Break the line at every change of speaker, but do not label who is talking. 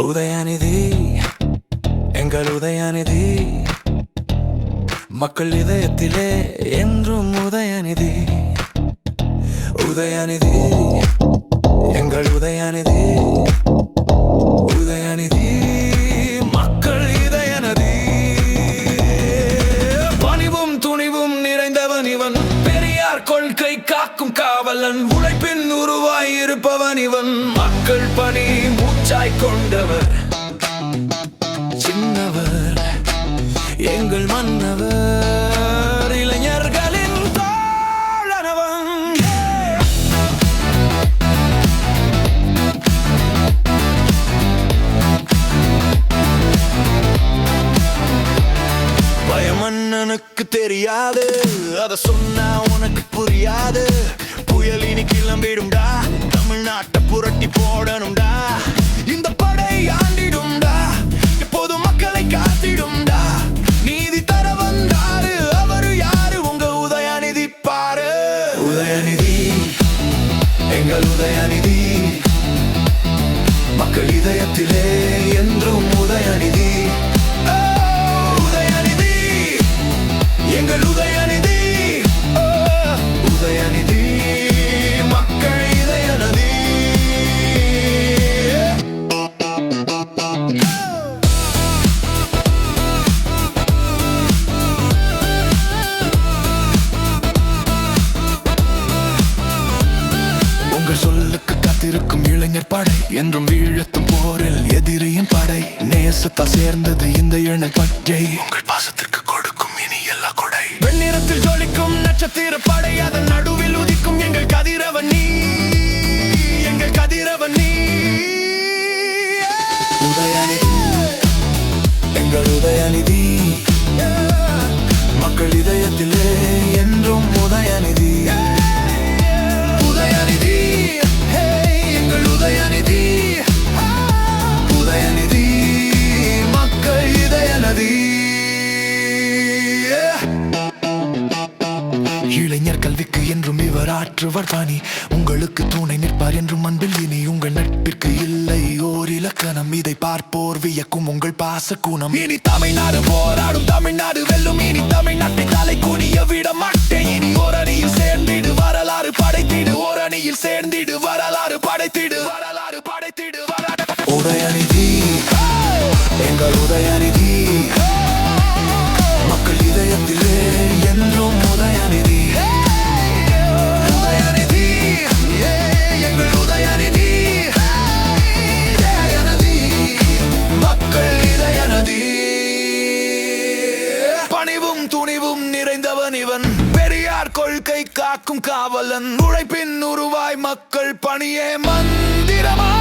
உதயநிதி எங்கள் உதயநிதி மக்கள் இதயத்திலே என்றும் உதயநிதி. உதயநிதி எங்கள் உதயநிதி உதயநிதி மக்கள் இதய நதி பணிவும் துணிவும் நிறைந்தவன் இவன் பெரியார் கொள்கை காக்கும் காவலன் உழைப்பின் உருவாயிருப்பவன் இவன். மக்கள் பணி மூச்சாய் கொண்டவர். சின்னவர். எங்கள் மன்னவர். இளைஞர்களின் தோழனவன். பயமன்னனுக்கு தெரியாது. அத சொன்னா உனக்கு புரியாது. புயலினி கிளம்பிடும்டா. தமிழ்நாட்டை புரட்டி போடணும்டா. சொல்லுக்கு காத்திருக்கும் இளைஞர் படை என்றும் வீழத்தும் போரில் எதிரியின் படை. நேசத்தா சேர்ந்தது இந்த இளநர் பச்சை உங்கள் பாசத்திற்கு கொடுக்கும் இனி எல்லா கொடை. வெண்ணிறத்தில் ஜொலிக்கும் நட்சத்திர என்றும் இவர் ஆற்றுவர் பணி. உங்களுக்கு துணை நிற்பார் என்றும் அன்பில் இனி உங்கள் நட்பிற்கு இல்லை. ஓர் இலக்கணம் இதை பார்ப்போர் வியக்கும் உங்கள் பாச குணம் இனி தமிழ்நாடு போராடும் தமிழ்நாடு வெல்லும். இனி தமிழ்நாட்டை தலை குனிய விட மாட்டேன். இனி ஓரணியில் சேர்ந்திடு வரலாறு படைத்திடு. ஓரணியில் சேர்ந்திடு வரலாறு படைத்திடு வரலாறு படைத்திடு உடையணி பெரியார் கொள்கை காக்கும் காவலன். உழைப்பின் உருவாய் மக்கள் பணியே மந்திரமா?